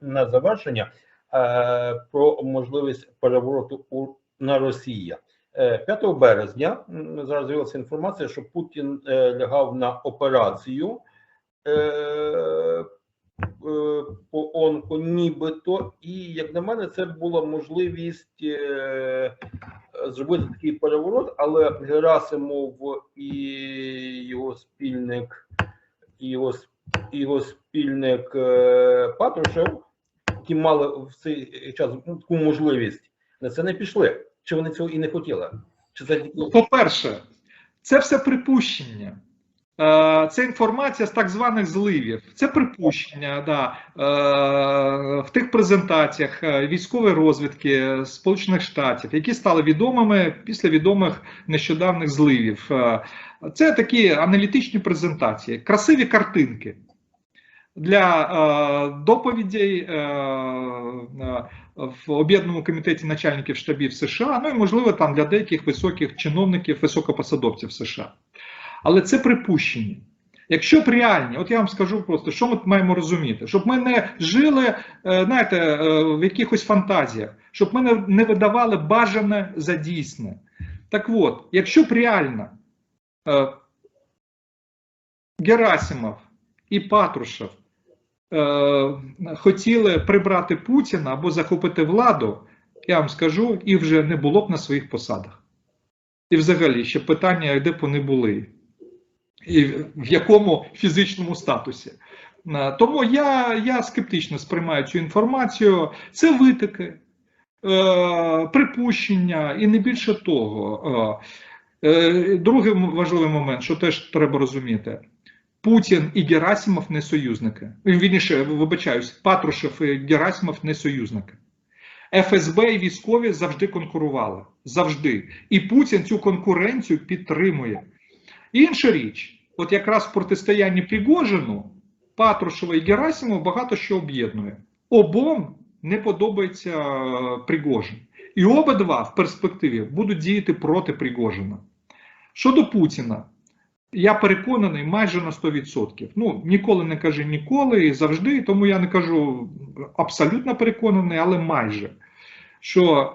на завершення е, про можливість перевороту на Росії. Е, 5 березня зараз з'явилася інформація, що Путін е, лягав на операцію е, е, по онко, нібито, і як на мене, це була можливість е, зробити такий переворот, але Герасимов і його спільник, і його, його спільник е, Патрушев, які мали в цей час таку можливість, на це не пішли. Чи вони цього і не хотіли? Чи це По-перше, це все припущення. Е, Це інформація з так званих зливів. Це припущення да, е, в тих презентаціях е, військової розвідки Сполучених Штатів, які стали відомими після відомих нещодавних зливів. Це такі аналітичні презентації, красиві картинки для доповідей е, в об'єднаному комітеті начальників штабів США, ну і можливо там для деяких високих чиновників, високопосадовців США. Але це припущення. Якщо б реальні, от я вам скажу просто, що ми маємо розуміти, щоб ми не жили, е, знаєте, е, в якихось фантазіях, щоб ми не- видавали бажане за дійсне. Так от, якщо б реально Герасимов і Патрушев хотіли прибрати Путіна або захопити владу, я вам скажу, і вже не було б на своїх посадах. І взагалі ще питання, де б вони були, і в якому фізичному статусі. Е, Тому я, я скептично сприймаю цю інформацію. Це витики, е, припущення і не більше того. Е, е, Другий важливий момент, що теж треба розуміти. Путін і Герасимов не союзники. Вірніше, вибачаюсь, Патрушев і Герасимов не союзники. ФСБ і військові завжди конкурували. Завжди. І Путін цю конкуренцію підтримує. Інша річ, от якраз в протистоянні Пригожину, Патрушева і Герасимов багато що об'єднує. Обом не подобається е, Пригожин. І обидва в перспективі будуть діяти проти Пригожина. Щодо Путіна, я переконаний майже на 100%. Ну, ніколи не кажи ніколи і завжди, тому я не кажу абсолютно переконаний, але майже. Що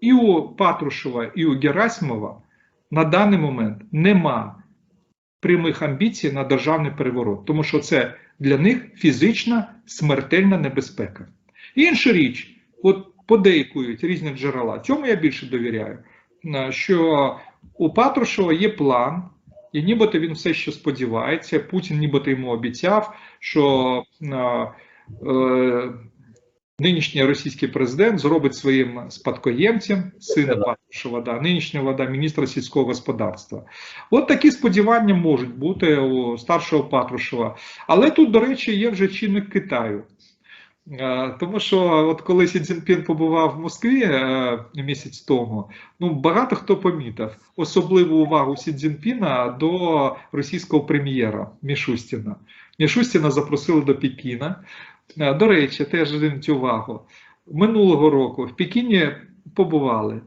і у Патрушева, і у Герасимова на даний момент нема прямих амбіцій на державний переворот, тому що це для них фізична смертельна небезпека. Інша річ, от подейкують різні джерела, цьому я більше довіряю, е, що у Патрушева є план. І нібито він все ще сподівається. Путін нібито йому обіцяв, що е, е, нинішній російський президент зробить своїм спадкоємцем, сина. Патрушева, да, нинішнього да, міністра сільського господарства. От такі сподівання можуть бути у старшого Патрушева. Але тут, до речі, є вже чинник Китаю. Е, Тому що от коли Сі Цзіньпін побував в Москві е, місяць тому, ну багато хто помітив особливу увагу Сі Цзіньпіна до російського прем'єра Мішустіна. Мішустіна запросили до Пекіна. Е, До речі, теж зверніть увагу. Минулого року в Пекіні побували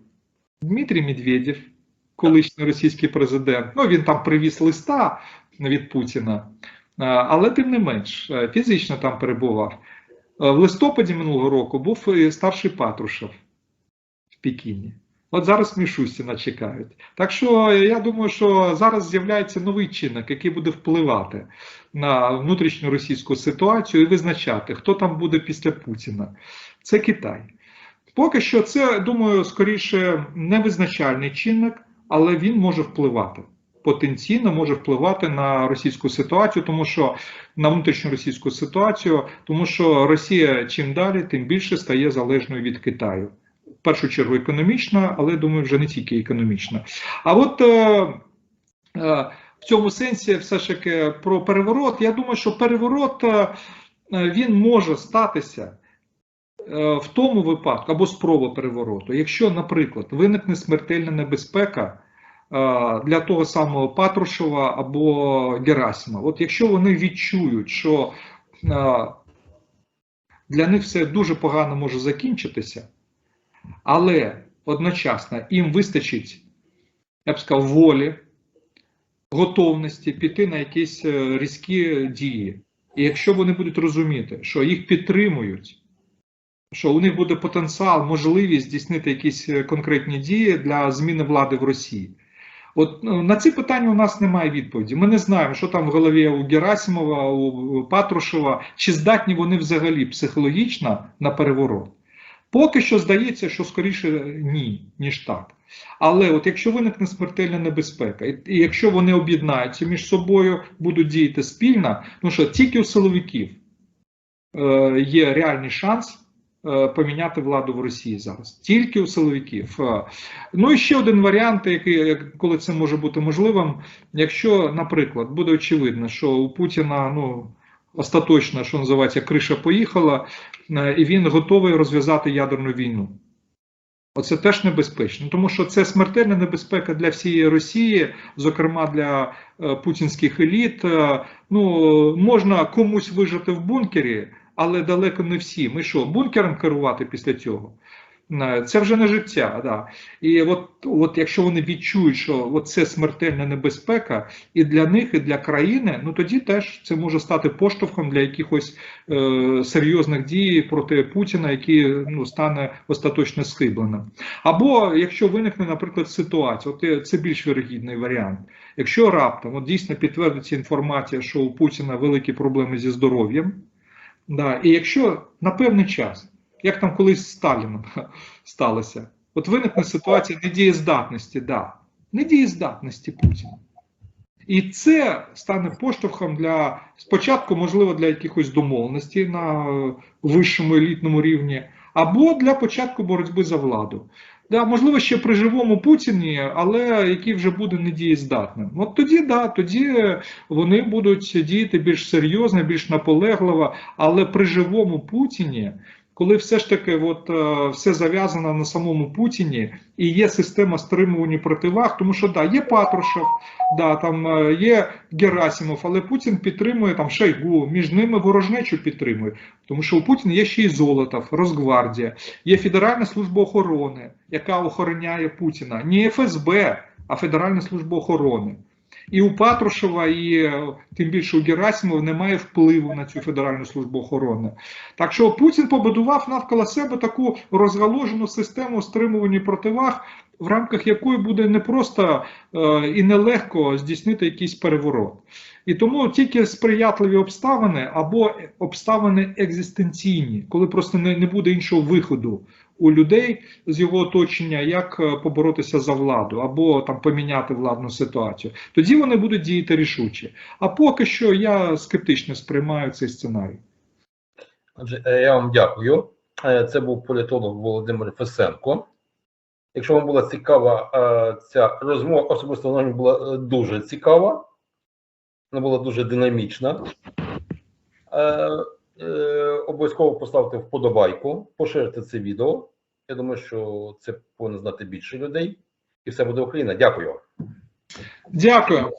Дмитрій Медведєв, колишній російський президент. Ну він там привіз листа від Путіна, але тим не менш фізично там перебував. Е, В листопаді минулого року був старший Патрушев в Пекіні. От зараз Мішустіна чекають. Так що е, я думаю, що зараз з'являється новий чинник, який буде впливати на внутрішню російську ситуацію і визначати, хто там буде після Путіна. Це Китай. Поки що це, думаю, скоріше невизначальний чинник, але він може впливати. Потенційно може впливати на російську ситуацію, тому що на внутрішню російську ситуацію, тому що Росія чим далі, тим більше стає залежною від Китаю. В першу чергу економічно, але думаю, вже не тільки економічно. А от е, е, в цьому сенсі, все ж таки, про переворот, я думаю, що переворот е, він може статися. е, В тому випадку або спроба перевороту, якщо, наприклад, виникне смертельна небезпека для того самого Патрушева або Герасимова, от якщо вони відчують, що е, для них все дуже погано може закінчитися, але одночасно їм вистачить, я б сказав, волі, готовності піти на якісь е, різкі дії. І якщо вони будуть розуміти, що їх підтримують що у них буде потенціал, можливість здійснити якісь е, конкретні дії для зміни влади в Росії. От ну, на ці питання у нас немає відповіді. Ми не знаємо, що там в голові у Герасимова, у Патрушева, чи здатні вони взагалі психологічно на переворот. Поки що здається, що скоріше ні, ніж так. Але от якщо виникне смертельна небезпека, і якщо вони об'єднаються між собою, будуть діяти спільно, ну що тільки у силовиків е, є реальний шанс е, поміняти владу в Росії зараз. Тільки у силовиків. Е, Ну і ще один варіант, який, коли це може бути можливим, якщо, наприклад, буде очевидно, що у Путіна ну, остаточно, що називається, криша поїхала, е, і він готовий розв'язати ядерну війну. Оце теж небезпечно, тому що це смертельна небезпека для всієї Росії, зокрема для е, путінських еліт. Е, ну, можна комусь вижити в бункері, але далеко не всі. Ми що, бункером керувати після цього? Е, Це вже не життя. Да. І от, от якщо вони відчують, що от це смертельна небезпека і для них, і для країни, ну тоді теж це може стати поштовхом для якихось е, серйозних дій проти Путіна, які ну, стане остаточно схибленим. Або якщо виникне, наприклад, ситуація, от е, це більш вірогідний варіант. Якщо раптом от дійсно підтвердиться інформація, що у Путіна великі проблеми зі здоров'ям, да, і якщо на певний час, як там колись з Сталіном сталося, от виникне ситуація недієздатності, да, недієздатності Путіна. І це стане поштовхом для спочатку, можливо, для якихось домовленостей на вищому елітному рівні, або для початку боротьби за владу. Да, можливо, ще при живому Путіні, але який вже буде недієздатним. От тоді, да, тоді вони будуть діяти більш серйозно, більш наполегливо, але при живому Путіні. Коли все ж таки от, е, все зав'язано на самому Путіні і є система стримування противаг, тому що да, є Патрушев, да, там е, є Герасимов, але Путін підтримує там Шойгу, між ними ворожнечу підтримує. Тому що у Путіна є ще й Золотов, Росгвардія, є Федеральна служба охорони, яка охороняє Путіна. Не ФСБ, а Федеральна служба охорони. І у Патрушева, і е, тим більше у Герасимова немає впливу на цю Федеральну службу охорони. Так що Путін побудував навколо себе таку розгалужену систему стримування противаг, в рамках якої буде не просто е, і нелегко здійснити якийсь переворот. І тому тільки сприятливі обставини або обставини екзистенційні, коли просто не, не буде іншого виходу у людей з його оточення, як е, поборотися за владу або там поміняти владну ситуацію, тоді вони будуть діяти рішуче. А поки що я скептично сприймаю цей сценарій. Отже, е, я вам дякую. Е, Це був політолог Володимир Фесенко. Якщо вам була цікава ця розмова, особисто вона була дуже цікава, вона була дуже динамічна. Е, Обов'язково поставте вподобайку, поширте це відео. Я думаю, що це повинно знати більше людей. І все буде Україна. Дякую. Дякую.